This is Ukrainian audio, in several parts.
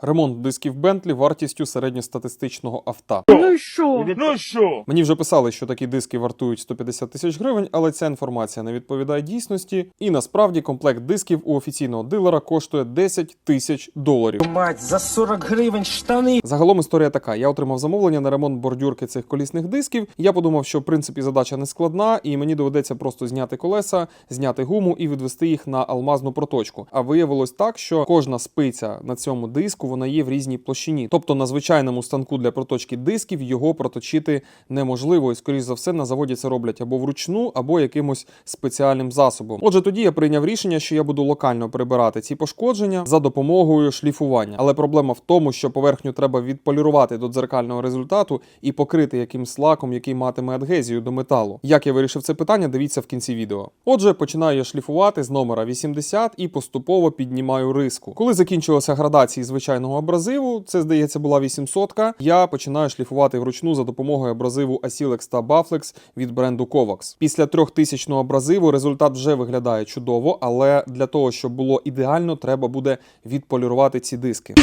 Ремонт дисків Bentley вартістю середньостатистичного авто. Ну і що? Ну що? Мені вже писали, що такі диски вартують 150 тисяч гривень, але ця інформація не відповідає дійсності. І насправді комплект дисків у офіційного дилера коштує 10 тисяч доларів. Мать, за 40 гривень штани. Загалом історія така: я отримав замовлення на ремонт бордюрки цих колісних дисків. Я подумав, що в принципі задача не складна, і мені доведеться просто зняти колеса, зняти гуму і відвести їх на алмазну проточку. А виявилось так, що кожна спиця на цьому диску вона є в різній площині. Тобто на звичайному станку для проточки дисків його проточити неможливо, і скоріш за все на заводі це роблять або вручну, або якимось спеціальним засобом. Отже, тоді я прийняв рішення, що я буду локально прибирати ці пошкодження за допомогою шліфування. Але проблема в тому, що поверхню треба відполірувати до дзеркального результату і покрити якимсь лаком, який матиме адгезію до металу. Як я вирішив це питання, дивіться в кінці відео. Отже, починаю я шліфувати з номера 80 і поступово піднімаю риску. Коли закінчилися градації звичайного абразиву, це здається була 800 я починаю шліфувати вручну за допомогою абразиву Asilex та Baflex від бренду Kovax. Після 3000 абразиву результат вже виглядає чудово, але для того, щоб було ідеально, треба буде відполірувати ці диски.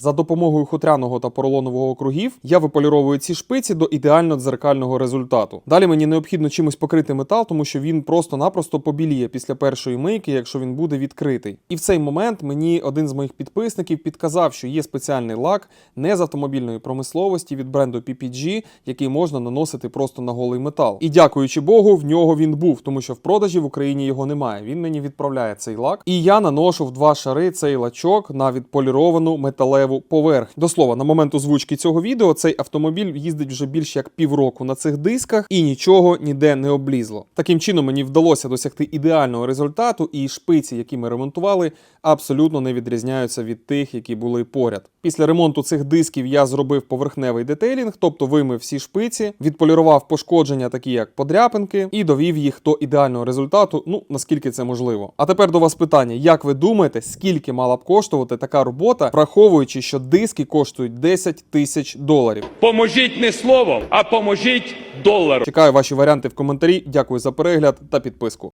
За допомогою хутряного та поролонового округів я виполіровую ці шпиці до ідеально дзеркального результату. Далі мені необхідно чимось покрити метал, тому що він просто-напросто побіліє після першої мийки, якщо він буде відкритий. І в цей момент мені один з моїх підписників підказав, що є спеціальний лак не з автомобільної промисловості від бренду PPG, який можна наносити просто на голий метал. І дякуючи Богу, в нього він був, тому що в продажі в Україні його немає. Він мені відправляє цей лак, і я наношу в два шари цей лачок на відполіровану металеву поверхню. До слова, на момент озвучки цього відео цей автомобіль їздить вже більш як півроку на цих дисках і нічого ніде не облізло. Таким чином мені вдалося досягти ідеального результату, і шпиці, які ми ремонтували, абсолютно не відрізняються від тих, які були поряд. Після ремонту цих дисків я зробив поверхневий детейлінг, тобто вимив всі шпиці, відполірував пошкодження, такі як подряпинки, і довів їх до ідеального результату. Ну наскільки це можливо. А тепер до вас питання: як ви думаєте, скільки мала б коштувати така робота, враховуючи, що диски коштують 10 тисяч доларів? Поможіть не словом, а поможіть доларом. Чекаю ваші варіанти в коментарі. Дякую за перегляд та підписку.